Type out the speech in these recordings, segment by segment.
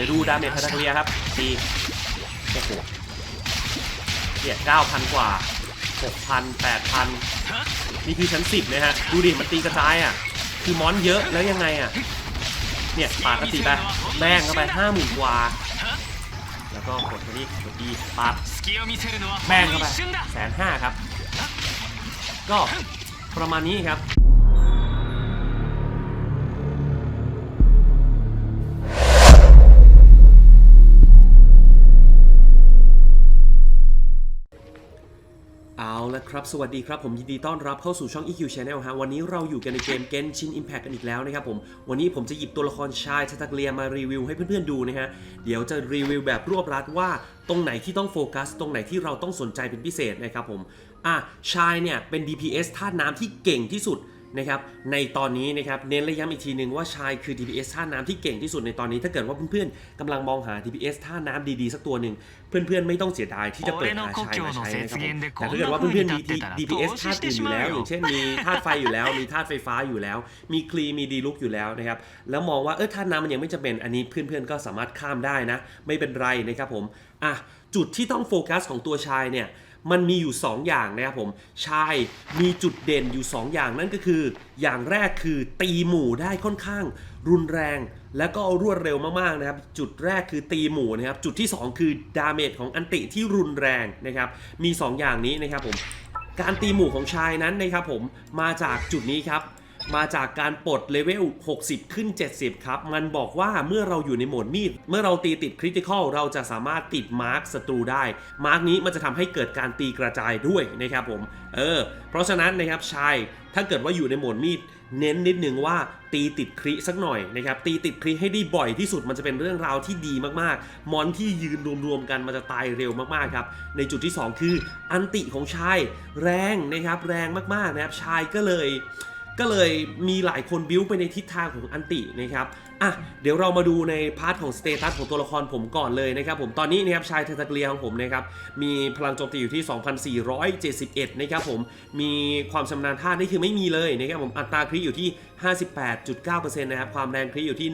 ดี๋ยวดูดาเมจพานาเลียครับตีโอ้โหเนี่ยเก้าพันกว่าหกพันแปดพันนี่คือชั้นสิบลยฮะ ดูดิ มันตีกระจายอะ คือมอนเยอะแล้วยังไงอะ เนี่ยปาดกระสีไปแบ่งเข้าไปห้าหมื่นกว่า แล้วก็กดตัวนี้กดดีปาดแบ่งเข้าไปแสนห้าครับ ก็ประมาณนี้ครับ ครับ สวัสดีครับ ผมยินดีต้อนรับเข้าสู่ช่อง EQ Channel ฮะ วันนี้เราอยู่กันในเกม Genshin Impact กันอีกแล้วนะครับผม วันนี้ผมจะหยิบตัวละครชายชาตาเกลียมารีวิวให้เพื่อนๆดูนะฮะ เดี๋ยวจะรีวิวแบบรวบรัดว่าตรงไหนที่ต้องโฟกัส ตรงไหนที่เราต้องสนใจเป็นพิเศษนะครับผม อะ ชายเนี่ยเป็น DPS ธาตุน้ำที่เก่งที่สุด นะครับในตอนนี้นะครับเน้นและย้ำอีกทีหนึ่งว่าชายคือ DPS ท่าน้ำที่เก่งที่สุดในตอนนี้ ถ้าเกิดว่าเพื่อนๆกำลังมองหา DPS ท่าน้ำดีๆ สักตัวหนึ่งเพื่อนๆไม่ต้องเสียดายที่จะเปิดหาชายมาใช้นะครับผมแต่ถ้าเกิดว่าเพื่อนๆมี DPS ธาตุอื่นอยู่แล้วอย่างเช่นมีธาตุไฟอยู่แล้ว มีธาตุไฟฟ้าอยู่แล้ว มีคลีมีดีลุกอยู่แล้วนะครับแล้วมองว่าเออธาตุน้ำมันยังไม่จำเป็นอันนี้เพื่อนๆก็สามารถข้ามได้นะ ไม่เป็นไรนะครับผมอะจุดที่ต้องโฟกัสของตัวชายเนี่ย มันมีอยู่ 2 อย่างนะครับผมชายมีจุดเด่นอยู่ 2 อย่างนั่นก็คือ อย่างแรกคือตีหมู่ได้ค่อนข้าง รุนแรง และก็รวดเร็วมากๆนะครับ จุดแรกคือตีหมู่นะครับ จุดที่ 2 คือดาเมจของอันติที่รุนแรงนะครับ มี 2 อย่างนี้นะครับผมการตีหมู่ของชายนั้นนะครับผมมาจากจุดนี้ครับ มาจากการปลดเลเวล 60 ขึ้น 70 ครับ มันบอกว่าเมื่อเราอยู่ในโหมดมีด เมื่อเราตีติดคริติคอลเราจะสามารถติดมาร์คศัตรูได้ มาร์คนี้มันจะทำให้เกิดการตีกระจายด้วยนะครับผม เออ เพราะฉะนั้นนะครับชายถ้าเกิดว่าอยู่ในโหมดมีด เน้นนิดนึงว่าตีติดคริสักหน่อยนะครับ ตีติดคริให้ได้บ่อยที่สุดมันจะเป็นเรื่องราวที่ดีมากๆ มอนที่ยืนรวมๆกันมันจะตายเร็วมากๆครับ ในจุดที่สองคืออันติของชายแรงนะครับแรงมากๆนะครับชายก็เลย ก็เลยมีหลายคนบิ้วไปในทิศทางของอันตินะครับอะเดี๋ยวเรามาดูในพาร์ทของสเตตัสของตัวละครผมก่อนเลยนะครับผมตอนนี้นะครับชายเทตเกลียของผมนะครับมีพลังโจมตีอยู่ที่ 2,471 นะครับผมมีความชำนาญท่านี่คือไม่มีเลยนะครับผมอัตราคริอยู่ที่ 58.9%นะครับความแรงคริอยู่ที่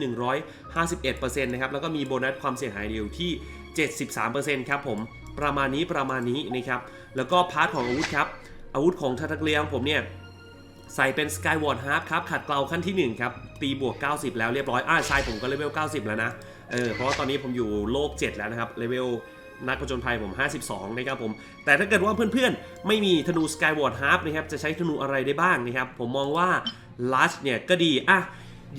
151%นะครับแล้วก็มีโบนัสความเสียหายอยู่ที่ 73%ครับผมประมาณนี้ประมาณนี้นะครับแล้วก็พาร์ทของอาวุธครับอาวุธของทาตเกลียของผมเนี่ย ใส่เป็น Skyward Harp ครับ ขัดเกลาขั้นที่ 1 ครับ ตีบวก 90 แล้วเรียบร้อย อ่าชายผมก็เลเวล 90 แล้วนะ เออ เพราะว่าตอนนี้ผมอยู่โลก 7 แล้วนะครับ เลเวลนักผจญภัยผม 52 นะครับผม แต่ถ้าเกิดว่าเพื่อนๆ ไม่มีธนู Skyward Harp นะครับ จะใช้ธนูอะไรได้บ้างนะครับ ผมมองว่า Lush เนี่ยก็ดี อะ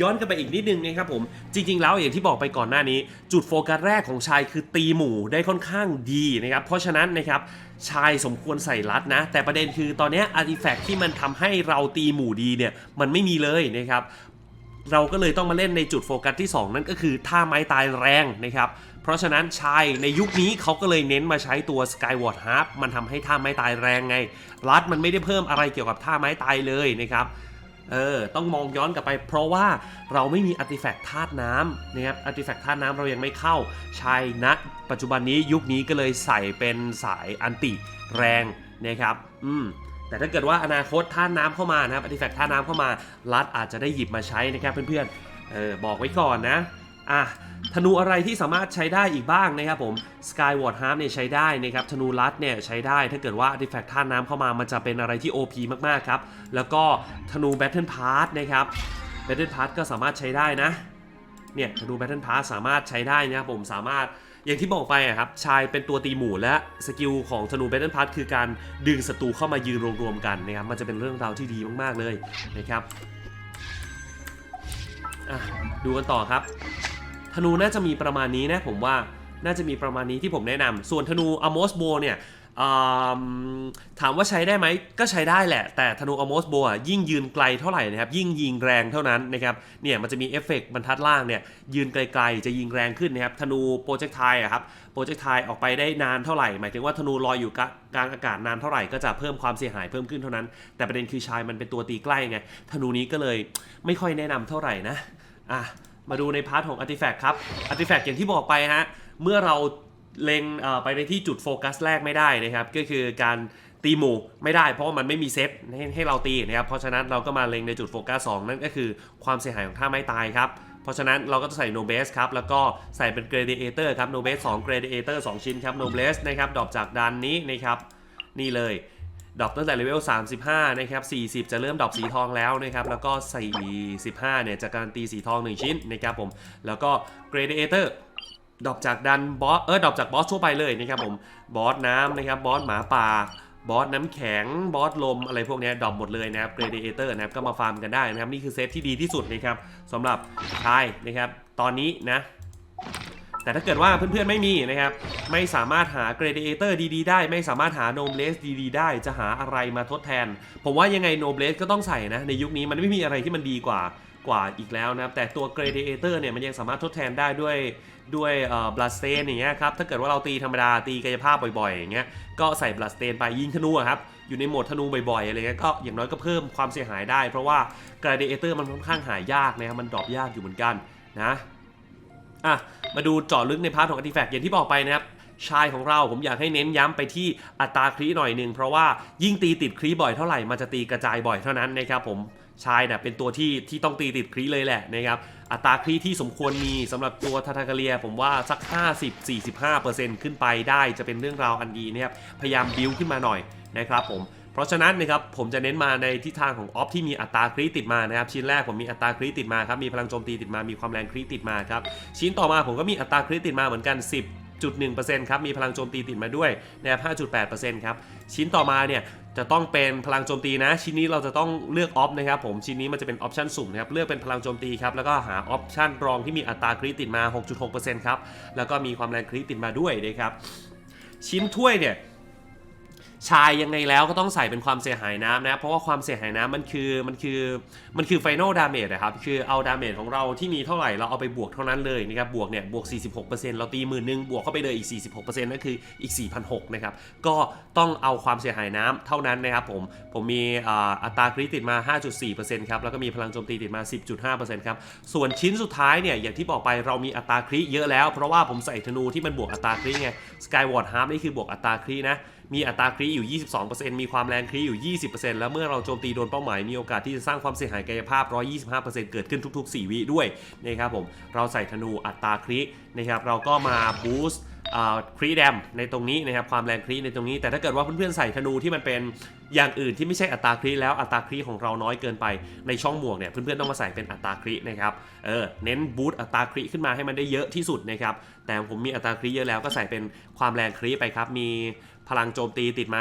ย้อนกันไปอีกนิดนึงนะครับผมจริง ๆ แล้วอย่างที่บอกไปก่อนหน้านี้ จุดโฟกัสแรกของชายคือตีหมู่ได้ค่อนข้างดีนะครับเพราะฉะนั้นนะครับชายสมควรใส่รัดนะ แต่ประเด็นคือตอนนี้อาร์ติแฟกต์ที่มันทำให้เราตีหมู่ดีเนี่ยมันไม่มีเลยนะครับเราก็เลยต้องมาเล่นในจุดโฟกัสที่ 2 นั่นก็คือท่าไม้ตายแรงนะครับเพราะฉะนั้นชายในยุคนี้เขาก็เลยเน้นมาใช้ตัว Skyward Harp มันทำให้ท่าไม้ตายแรงไง รัดมันไม่ได้เพิ่มอะไรเกี่ยวกับท่าไม้ตายเลยนะครับ เออต้องมองย้อนกลับไป เพราะว่าเราไม่มีอาร์ติแฟกต์ธาตุน้ำนะครับอาร์ติแฟกต์ธาตุน้ำเรายังไม่เข้าชายณปัจจุบันนี้ยุคนี้ก็เลยใส่เป็นสายอันติแรงนะครับอืมแต่ถ้าเกิดว่าอนาคตท่าน้ำเข้ามานะครับอาร์ติแฟกต์ท่าน้ำเข้ามา รัฐอาจจะได้หยิบมาใช้นะครับเพื่อนๆเออบอกไว้ก่อนนะ อะธนูอะไรที่สามารถใช้ได้อีกบ้างนะครับผม Skyward Harp เนี่ยใช้ได้นะครับ ธนูรัดเนี่ยใช้ได้ถ้าเกิดว่า Artifact ท่าน้ำเข้ามา มันจะเป็นอะไรที่ OP มากๆครับ แล้วก็ธนู Battle Pass นะครับ Battle Pass ก็สามารถใช้ได้นะ เนี่ยธนู Battle Pass สามารถใช้ได้นะครับผมสามารถอย่างที่บอกไปอะครับ ชายเป็นตัวตีหมู่และสกิลของธนู Battle Pass คือการดึงศัตรูเข้ามายืนรวมๆกันนะครับ มันจะเป็นเรื่องราวที่ดีมากๆเลยนะครับดูกันต่อครับ ธนูน่าจะมีประมาณนี้นะผมว่าน่าจะมีประมาณนี้ที่ผมแนะนำส่วนธนูอ m o s b o เนี่ยถามว่าใช้ได้ไหมก็ใช้ได้แหละ แต่ธนูอ m o s b o อะยิ่งยืนไกลเท่าไหร่นะครับยิ่งยิงแรงเท่านั้นนะครับเนี่ยมันจะมีเอฟเฟกต์บรรทัดล่างเนี่ยยืนไกลๆจะยิงแรงขึ้นนะครับธนูโปรเจกต์ไทอะครับโปรเจกต์ไทออกไปได้นานเท่าไหร่ หมายถึงว่าธนูลอยอยู่กลางอากาศนานเท่าไหร่ก็จะเพิ่มความเสียหายเพิ่มขึ้นเท่านั้น แต่ประเด็นคือชายมันเป็นตัวตีใกล้ไงธนูนี้ก็เลยไม่ค่อยแนะนำเท่าไหร่นะอะ มาดูในพาร์ทของ Artifact ครับ Artifact อย่างที่บอกไปฮะ เมื่อเราเล็งไปในที่จุดโฟกัสแรกไม่ได้นะครับ ก็คือการตีหมู่ไม่ได้เพราะว่ามันไม่มีเซตให้ให้เราตีนะครับ เพราะฉะนั้นเราก็มาเล็งในจุดโฟกัส2นั่นก็คือความเสียหายของท่าไม้ตายครับ เพราะฉะนั้นเราก็จะใส่ no base ครับ แล้วก็ใส่เป็น gradiator ครับ no base 2 gradiator 2ชิ้นครับ no base นะครับดรอปจากด้านนี้นะครับนี่เลย ดรอปตั้งแต่เลเวล 35 นะครับ 40 จะเริ่มดรอปสีทองแล้วนะครับ แล้วก็ 45 เนี่ยจะการันตีสีทอง 1 ชิ้นนะครับผม แล้วก็ gradiator ดรอปจากดันบอส เออดรอปจากบอสทั่วไปเลยนะครับผม บอสน้ำนะครับ บอสหมาป่า บอสน้ำแข็ง บอสลม อะไรพวกนี้ดรอปหมดเลยนะครับ Gladiator นะครับ ก็มาฟาร์มกันได้นะครับ นี่คือเซตที่ดีที่สุดนะครับสำหรับชายนะครับ ตอนนี้นะ แต่ถ้าเกิดว่าเพื่อนๆไม่มีนะครับ ไม่สามารถหา Gladiator ดีๆได้ ไม่สามารถหา No Blaze ดีๆ ได้ จะหาอะไรมาทดแทน ผมว่ายังไง No Blaze ก็ต้องใส่นะ ในยุคนี้มันไม่มีอะไรที่มันดีกว่ากว่าอีกแล้วนะครับ แต่ตัว Gladiator เนี่ยมันยังสามารถทดแทนได้ด้วยด้วยเอ่อ Bloodstain อย่างเงี้ยครับ ถ้าเกิดว่าเราตีธรรมดาตีกายภาพบ่อยๆอย่างเงี้ย ก็ใส่ Bloodstain ไปยิงธนูครับ อยู่ในโหมดธนูบ่อยๆอะไรเงี้ย ก็อย่างน้อยก็เพิ่มความเสียหายได้ เพราะว่า Gladiator มันค่อนข้างหายากนะครับ มันดรอปยากอยู่เหมือนกันนะ อะมาดูเจาะลึกในพาร์ทของ Artifact อย่างที่บอกไปนะครับชายของเราผมอยากให้เน้นย้ำไปที่อัตราครีหน่อยหนึ่งเพราะว่ายิ่งตีติดครีบ่อยเท่าไหร่มันจะตีกระจายบ่อยเท่านั้นนะครับผมชายเนี่ยเป็นตัวที่ที่ต้องตีติดครีเลยแหละนะครับอัตราครีที่สมควรมีสำหรับตัวทาทากเลีย ผมว่าสัก 50-45%ขึ้นไปได้จะเป็นเรื่องราวอันดีนะครับพยายามบิวขึ้นมาหน่อยนะครับผม ราะฉะนั้นนะครับผมจะเน้นมาในทิศทางของออฟที่มีอัตราครีติดมานะครับชิ้นแรกผมมีอัตราครีติดมาครับมีพลังโจมตีติดมามีความแรงครีติดมาครับชิ้นต่อมาผมก็มีอัตราครีติดมาเหมือนกัน 10.1%ครับมีพลังโจมตีติดมาด้วยนะครับ5.8%ครับชิ้นต่อมาเนี่ยจะต้องเป็นพลังโจมตีนะ ชิ้นนี้เราจะต้องเลือกออฟนะครับผมชิ้นนี้มันจะเป็นออปชันสุ่มนะครับเลือกเป็นพลังโจมตีครับแล้วก็หาออปชันรองที่มีอัตราครีติดมา 6.6%ครับแล้วก็มีความแรงครีติดมาด้วยนะครับชิ้นถ้วยเนี่ย ชายยังไงแล้วก็ต้องใส่เป็นความเสียหายน้ำนะ เพราะว่าความเสียหายน้ำมันคือมันคือมันคือ Final Damage นะครับ คือเอาดาเมจของเราที่มีเท่าไหร่เราเอาไปบวกเท่านั้นเลยนะครับ บวกเนี่ยบวก 46%เราตีหมื่นหนึ่งบวกเข้าไปเลยอีก 46%นั่นคืออีก 4,600นะครับ ก็ต้องเอาความเสียหายน้ำเท่านั้นนะครับผม ผมมีอ,อัตราคริติดมา 5.4%ครับ แล้วก็มีพลังโจมตีติดมา 10.5%ครับ ส่วนชิ้นสุดท้ายเนี่ยอย่างที่บอกไปเรามีอัตราคริเยอะแล้ว เพราะว่าผมใส่ธนูที่มันบวกอัตราคริไง Skyward Harp นี่คือบวกอัตราครินะ มีอัตราครีอยู่ 22%มีความแรงครีอยู่ 20%แล้วเมื่อเราโจมตีโดนเป้าหมาย มีโอกาสที่จะสร้างความเสียหายกายภาพ 125%เกิดขึ้นทุก ๆ 4 วิด้วยนะครับผม เราใส่ธนูอัตราครีนะครับเราก็มาบูสต์ครีแดมในตรงนี้นะครับความแรงครีในตรงนี้ แต่ถ้าเกิดว่าเพื่อนๆใส่ธนูที่มันเป็นอย่างอื่นที่ไม่ใช่อัตราครีแล้วอัตราครีของเราน้อยเกินไปในช่องหมวกเนี่ยเพื่อนๆต้องมาใส่เป็นอัตราครีนะครับเออเน้นบูสต์อัตราครีขึ้นมาให้มันได้เยอะที่สุดนะครับแต่ผมมีอัตราครีเยอะแล้วก็ใส่เป็นความแรงครีไปครับมี พลังโจมตีติดมา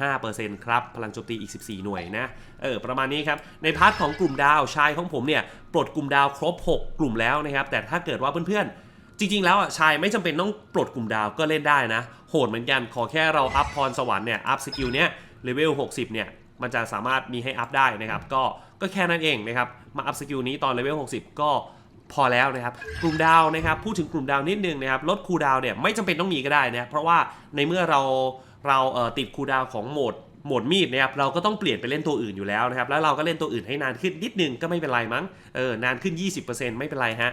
10.5%ครับ พลังโจมตีอีก 14 หน่วยนะ เออ ประมาณนี้ครับ ในพาร์ทของกลุ่มดาวชายของผมเนี่ย ปลดกลุ่มดาวครบ 6 กลุ่มแล้วนะครับ แต่ถ้าเกิดว่าเพื่อนๆ จริงๆ แล้วอะชายไม่จำเป็นต้องปลดกลุ่มดาวก็เล่นได้นะ โหดเหมือนกัน ขอแค่เราอัพพรสวรรค์เนี่ย อัพสกิลเนี้ยเลเวล 60 เนี่ย มันจะสามารถมีให้อัพได้นะครับ ก็ ก็แค่นั้นเองนะครับ มาอัพสกิลนี้ตอนเลเวล 60 ก็ พอแล้วนะครับกลุ่มดาวนะครับพูดถึงกลุ่มดาวนิดนึงนะครับลดคูดาวเนี่ยไม่จำเป็นต้องมีก็ได้นะเพราะว่าในเมื่อเราเราเติดคูดาวของโหมดโหมดมีดนะครับเราก็ต้องเปลี่ยนไปเล่นตัวอื่นอยู่แล้วนะครับแล้วเราก็เล่นตัวอื่นให้นานขึ้นนิดนึงก็ไม่เป็นไรมั้งเออนานขึ้น 20%ไม่เป็นไรฮะ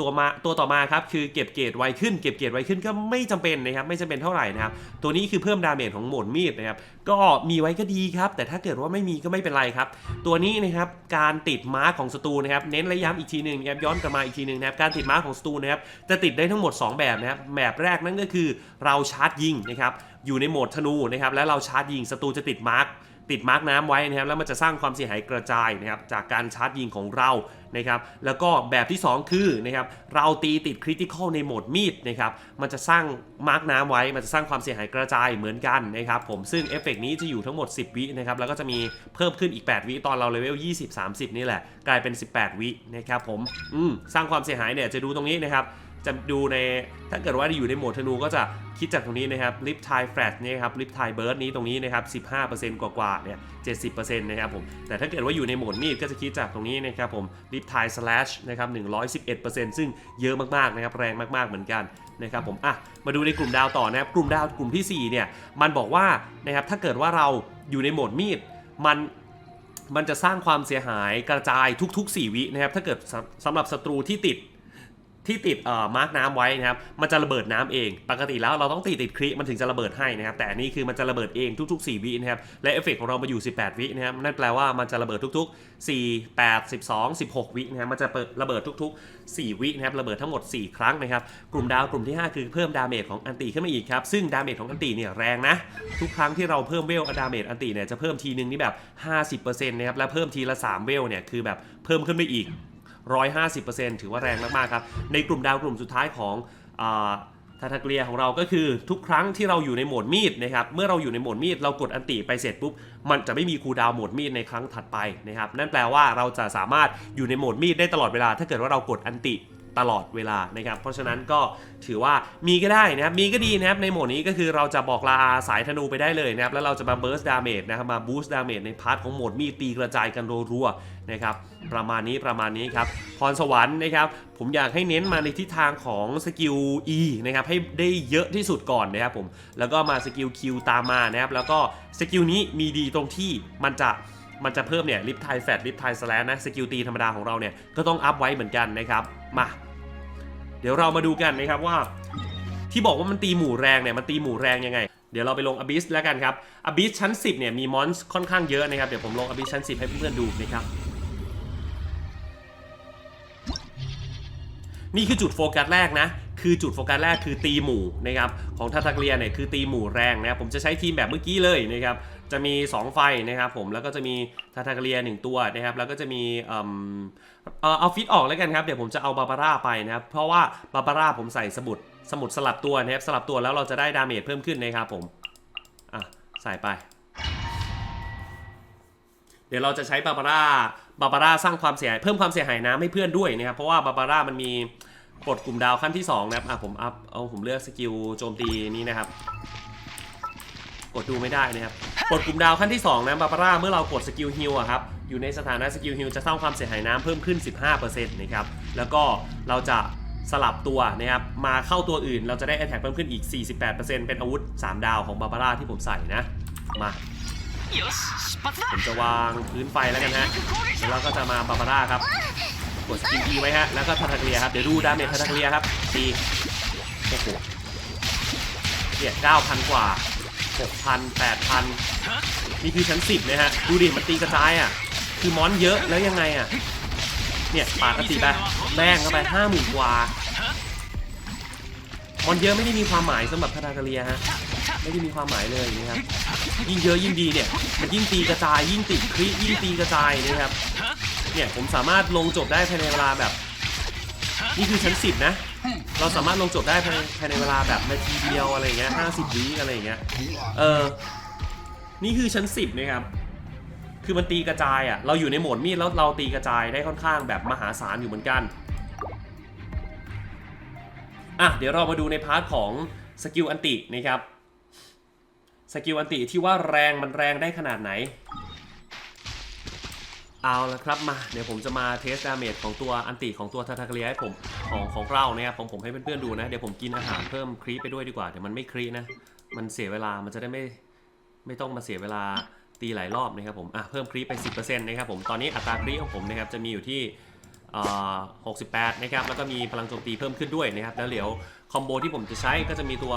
ตัวมาตัวต่อมาครับคือเก็บเกรดไวขึ้น เก็บเกรดไวขึ้นก็ไม่จำเป็นนะครับไม่จำเป็นเท่าไหร่นะครับตัวนี้คือเพิ่มดาเมจของโหมดมีดนะครับก็มีไว้ก็ดีครับ แต่ถ้าเกิดว่าไม่มีก็ไม่เป็นไรครับ ตัวนี้นะครับการติดมาร์กของศัตรูนะครับเน้นและย้ำอีกทีหนึ่งนะครับย้อนกลับมาอีกทีหนึ่งนะครับการติดมาร์กของศัตรูนะครับจะติดได้ทั้งหมด 2 แบบนะครับแบบแรกนั่นก็คือเราชาร์จยิงนะครับอยู่ในโหมดธนูนะครับแล้วเราชาร์จยิงศัตรูจะติดมาร์ก ติดมาร์กน้ำไว้นะครับแล้วมันจะสร้างความเสียหายกระจายนะครับจากการชาร์จยิงของเรานะครับแล้วก็แบบที่ 2 คือนะครับเราตีติดคริติคอลในโหมดมีดนะครับมันจะสร้างมาร์กน้ำไว้มันจะสร้างความเสียหายกระจายเหมือนกันนะครับผมซึ่งเอฟเฟกต์นี้จะอยู่ทั้งหมด 10 วินะครับแล้วก็จะมีเพิ่มขึ้นอีก 8 วิตอนเราเลเวล20 30 นี่แหละ กลายเป็น 18 วินะครับผมอืมสร้างความเสียหายเนี่ยจะดูตรงนี้นะครับ จะดูในถ้าเกิดว่าอยู่ในโหมดธนูก็จะคิดจากตรงนี้นะครับลิฟทายแฟลชนี่ครับลิฟทายเบิร์ดนี้ตรงนี้นะครับ 15%กว่าๆเนี่ย 70%นะครับผมแต่ถ้าเกิดว่าอยู่ในโหมดมีดก็จะคิดจากตรงนี้นะครับผมลิฟทายสแลชนะครับ 111%ซึ่งเยอะมากๆนะครับแรงมากๆเหมือนกันนะครับผมอะมาดูในกลุ่มดาวต่อนะครับกลุ่มดาวกลุ่มทีสี่4 เนี่ยมันบอกว่านะครับถ้าเกิดว่าเราอยู่ในโหมดมีดมันมันจะสร้างความเสียหายกระจายทุก ๆ 4 วินะครับถ้าเกิดสำสำหรับศัตรูที่ติด ที่ติดเอ่อมาร์กน้ำไว้นะครับมันจะระเบิดน้ำเอง ปกติแล้วเราต้องตีติดคลิมันถึงจะระเบิดให้นะครับแต่นนี้คือมันจะระเบิดเองทุก ๆ 4 วินะครับและเอฟเฟกต์ของเรามาอยู่ 18 วินะครับนั่นแปลว่ามันจะระเบิดทุก ๆ 4 8 12 16 วินะครับมันจะเปิดระเบิดทุก ๆ 4 วินะครับระเบิดทั้งหมด 4 ครั้งนะครับกลุ่มดาวกลุ่มที่ 5 คือเพิ่มดาเมจของอันติขึ้นมาอีกครับซึ่งดาเมจของอันติเนี่ยแรงนะทุกครั้งที่เราเพิ่มเวลดาเมจอันติเนี่ยจะเพิ่มทีนึงนี่แบบ 50%นะครับและเพิ่มทีละ 3 เวลเนี่ยคือแบบเพิ่มขึ้นไปอีก 150%ถือว่าแรงมากๆครับ ในกลุ่มดาวกลุ่มสุดท้ายของทาทาเกลียของเราก็คือทุกครั้งที่เราอยู่ในโหมดมีดนะครับเมื่อเราอยู่ในโหมดมีดเรากดอันติไปเสร็จปุ๊บมันจะไม่มีคูดาวโหมดมีดในครั้งถัดไปนะครับนั่นแปลว่าเราจะสามารถอยู่ในโหมดมีดได้ตลอดเวลาถ้าเกิดว่าเรากดอันติ ตลอดเวลานะครับ เพราะฉะนั้นก็ถือว่ามีก็ได้นะครับ มีก็ดีนะครับ ในโหมดนี้ก็คือเราจะบอกลาสายธนูไปได้เลยนะครับ แล้วเราจะมาเบิร์สดาเมจนะครับ มาบูสต์ดาเมจในพาร์ทของโหมดมีตีกระจายกันรัวๆนะครับ ประมาณนี้ประมาณนี้ครับ พรสวรรค์นะครับ ผมอยากให้เน้นมาในทิศทางของสกิล E นะครับ ให้ได้เยอะที่สุดก่อนนะครับผม แล้วก็มาสกิล Q ตามมานะครับ แล้วก็สกิลนี้มีดีตรงที่มันจะมันจะเพิ่มเนี่ยลิฟไทแฟตลิฟไทสแลนนะสกิลตีธรรมดาของเราเนี่ยก็ต้องอัพไว้เหมือนกันนะครับ มา เดี๋ยวเรามาดูกันนะครับว่า ที่บอกว่ามันตีหมู่แรงเนี่ยมันตีหมู่แรงยังไง เดี๋ยวเราไปลงอ b ิสแล้วกันครับอ b ิสชั้น 10เนี่ยมีมอนส์ค่อนข้างเยอะนะครับ เดี๋ยวผมลงอ b ิสชั้น 10 ให้เพื่อนๆดูนะครับ นี่คือจุดโฟกัสแรกนะ คือจุดโฟกัสแรกคือตีหมู่นะครับของทาตาเกลียเนี่ยคือตีหมู่แรงนะครับผมจะใช้ทีมแบบเมื่อกี้เลยนะครับ จะมี 2 ไฟนะครับผมแล้วก็จะมีทาตาเกลียหนึ่งตัวนะครับแล้วก็จะมีเอ่มเอ่อเอาฟิตออกแล้วกันครับเดี๋ยวผมจะเอาบาบาร่าไปนะครับเพราะว่าบาบาร่าผมใส่สมุดสมุดสลับตัวนะครับสลับตัวแล้วเราจะได้ดาเมจเพิ่มขึ้นนะครับผมอะใส่ไป เดี๋ยวเราจะใช้บาบาร่าบาบาร่าสร้างความเสียหายเพิ่มความเสียหายน้ำให้เพื่อนด้วยนะครับเพราะว่าบาบาร่ามันมีปลดกลุ่มดาวขั้นที่2นะครับอะผมอัพเอาผมเลือกสกิลโจมตีนี้นะครับ กดดูไม่ได้นะครับ กดกลุ่มดาวขั้นที่ 2 นะบาบาร่าเมื่อเรากดสกิลฮิลอะครับอยู่ในสถานะสกิลฮิลจะสร้างความเสียหายน้ำเพิ่มขึ้น 15%นะครับแล้วก็เราจะสลับตัวนะครับมาเข้าตัวอื่น เราจะได้แอตแทกเพิ่มขึ้นอีก 48%เป็นอาวุธ 3 ดาวของบาบาร่าที่ผมใส่นะมาผมจะวางพื้นไฟแล้วกันฮะแล้วก็จะมาบาบาร่าครับกดสกิลอีไว้ฮะแล้วก็ทาทาเลียครับเดี๋ยวดูดาเมจทาทาเลียครับตีโอ้โหเนี่ยเก้าพันกว่า 6,000 8,000 นี่คือชั้น 10นะฮะ ดูดิ มันตีกระจายอะ คือมอนเยอะแล้วยังไงอะ เนี่ยปากกติไปแม่งเข้าไปห้าหมื่นกว่า มอนเยอะไม่ได้มีความหมายสำหรับทาทาเกลียฮะ ไม่ได้มีความหมายเลยนะครับ ยิ่งเยอะยิ่งดีเนี่ย มันยิ่งตีกระจาย ยิ่งติดคลิยิ่งตีกระจายนะครับ เนี่ยผมสามารถลงจบได้ภายในเวลาแบบ นี่คือชั้นสิบนะ เราสามารถลงจบได้ภายในภายในเวลาแบบนาทีเดียวอะไรเงี้ยห้าสิบวิอะไรเงี้ย เออ นี่คือชั้นสิบนะครับ คือมันตีกระจายอะ เราอยู่ในโหมดมีดแล้วเราตีกระจายได้ค่อนข้างแบบมหาศาลอยู่เหมือนกัน อะ เดี๋ยวเรามาดูในพาร์ทของสกิลอันตินะครับ สกิลอันติที่ว่าแรงมันแรงได้ขนาดไหน เอาละครับมาเดี๋ยวผมจะมาเทสดาเมจของตัวอันติของตัวทาทาเกลียให้ผมของของเราเนี่ยของผมให้เพื่อนๆดูนะ เดี๋ยวผมกินอาหารเพิ่มครีปไปด้วยดีกว่า เดี๋ยวมันไม่ครีปนะ มันเสียเวลามันจะได้ไม่ไม่ต้องมาเสียเวลาตีหลายรอบนะครับผมอะเพิ่มครีปไป 10%นะครับผมตอนนี้อัตราครีปของผมนะครับจะมีอยู่ที่อ่อ68นะครับแล้วก็มีพลังโจมตีเพิ่มขึ้นด้วยนะครับแล้วเดี๋ยว คอมโบที่ผมจะใช้ก็จะมีตัว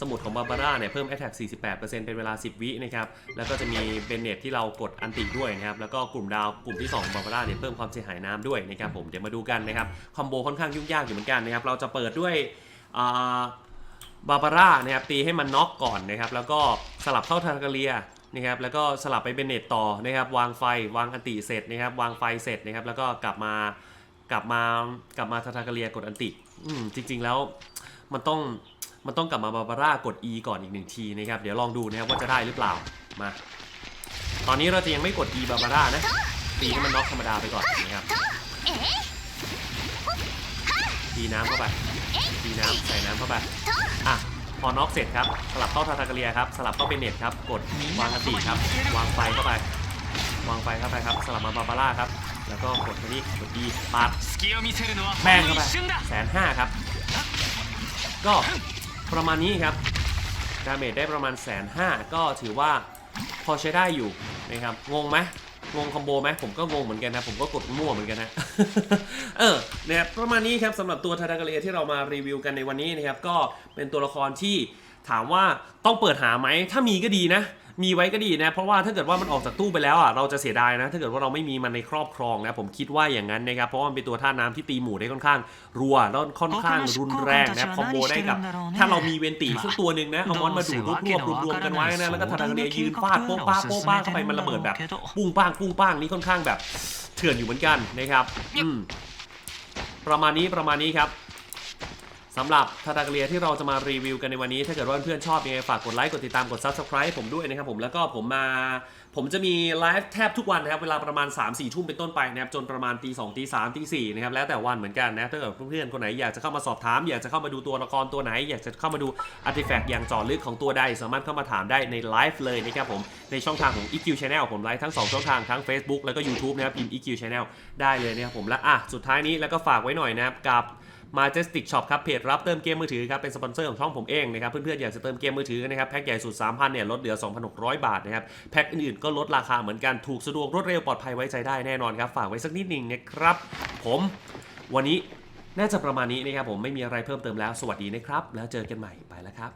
สมุดของบาบาร่าเนี่ยเพิ่ม Attack 48%เป็นเวลา 10 วินะครับ แล้วก็จะมีเบนเนตที่เรากดอันติด้วยนะครับ แล้วก็กลุ่มดาวกลุ่มที่2ของบาบาร่าเนี่ยเพิ่มความเสียหายน้ำด้วยนะครับผม เดี๋ยวมาดูกันนะครับ คอมโบค่อนข้างยุ่งยากอยู่เหมือนกันนะครับ เราจะเปิดด้วยอ่าบาบาร่านะครับตีให้มันน็อกก่อนนะครับ แล้วก็สลับเข้าทาร์กเลียนะครับแล้วก็สลับไปเบนเนตต่อนะครับ วางไฟวางอันติเสร็จนะครับ วางไฟเสร็จนะครับ แล้วก็กลับมากลับมากลับมาทาร์กเลียกดอันติอืมจริง ๆ แล้ว มันต้องมันต้องกลับมาบาบาร่ากด E ก่อนอีกหนึ่งทีนะครับ เดี๋ยวลองดูนะครับว่าจะได้หรือเปล่ามา ตอนนี้เราจะยังไม่กด E บาบาร่านะตีให้มันน็อกธรรมดาไปก่อนนะครับตีน้ำเข้าไปตีน้ำใส่น้ำเข้าไปอะพอน็อกเสร็จครับ สลับเข้าทาทากเรียครับ สลับเข้าเปเน็ตครับ กดวางกติครับ วางไฟเข้าไป วางไฟเข้าไปครับ สลับมาบาบาร่าครับ แล้วก็กดไปนี่กด e ปัดแม่งเข้าไปแสนห้าครับ ก็ประมาณนี้ครับดาเมจได้ประมาณแสนห้าก็ถือว่าพอใช้ได้อยู่นะครับงงไหมงงคอมโบไหมผมก็งงเหมือนกันนะผมก็กดมั่วเหมือนกันนะเออนะครับประมาณนี้ครับสำหรับตัวทาดากาเลียที่เรามารีวิวกันในวันนี้นะครับก็เป็นตัวละครที่ ถามว่าต้องเปิดหาไหมถ้ามีก็ดีนะ มีไว้ก็ดีนะ เพราะว่าถ้าเกิดว่ามันออกจากตู้ไปแล้วอะเราจะเสียดายนะ ถ้าเกิดว่าเราไม่มีมันในครอบครองนะผมคิดว่าอย่างนั้นนะครับเพราะว่ามันเป็นตัวท่าน้ำที่ตีหมู่ได้ค่อนข้าง รัวแล้วค่อนข้างรุนแรงนะคอมโบได้กับ ถ้าเรามีเวนตีสักตัวหนึ่งนะเอามอนมาดูรวบรวบรวมรวมกันไว้นะแล้วก็ทาดากาเลียยืนฟาดโป๊ะป้าโป๊ะป้าเข้าไปมันระเบิดแบบปุ้งป้างปุ้งป้างนี่ค่อนข้างแบบเถื่อนอยู่เหมือนกันนะครับอืมประมาณนี้ประมาณนี้ครับ สำหรับทาดาเลียที่เราจะมารีวิวกันในวันนี้ ถ้าเกิดว่าเพื่อนๆชอบยังไงฝากกดไลค์กดติดตามกด subscribe ผมด้วยนะครับผมแล้วก็ผมมา ผมจะมีไลฟ์แทบทุกวันนะครับ เวลาประมาณ 3 4 ทุ่มเป็นต้นไปนะครับ จนประมาณตีสองตีสามตีสี่นะครับ แล้วแต่วันเหมือนกันนะ ถ้าเกิดเพื่อนๆคนไหนอยากจะเข้ามาสอบถาม อยากจะเข้ามาดูตัวละครตัวไหน อยากจะเข้ามาดูอาร์ติแฟกต์อย่างจอลึกของตัวใด สามารถเข้ามาถามได้ในไลฟ์เลยนะครับผมในช่องทางของ EQ Channel ผมไลฟ์ทั้ง2ช่องทางทั้ง Facebook แล้วก็ YouTube นะครับพิมพ์ EQ Channel ได้เลยนะครับผมและอะสุดท้ายนี้แล้วก็ฝากไว้หน่อยนะครับกับ Majestic Shop ครับเพจรับเติมเกมมือถือครับเป็นสปอนเซอร์ของช่องผมเองนะครับเพื่อนๆอยากจะเติมเกมมือถือนะครับแพ็คใหญ่สุด 3,000เนี่ยลดเหลือ 2,600 บาทนะครับแพ็คอื่นๆก็ลดราคาเหมือนกันถูกสะดวกรวดเร็วปลอดภัยไว้ใจได้แน่นอนครับฝากไว้สักนิดนึงนะครับผมวันนี้น่าจะประมาณนี้นะครับผมไม่มีอะไรเพิ่มเติมแล้วสวัสดีนะครับ แล้วเจอกันใหม่ไปแล้วครับ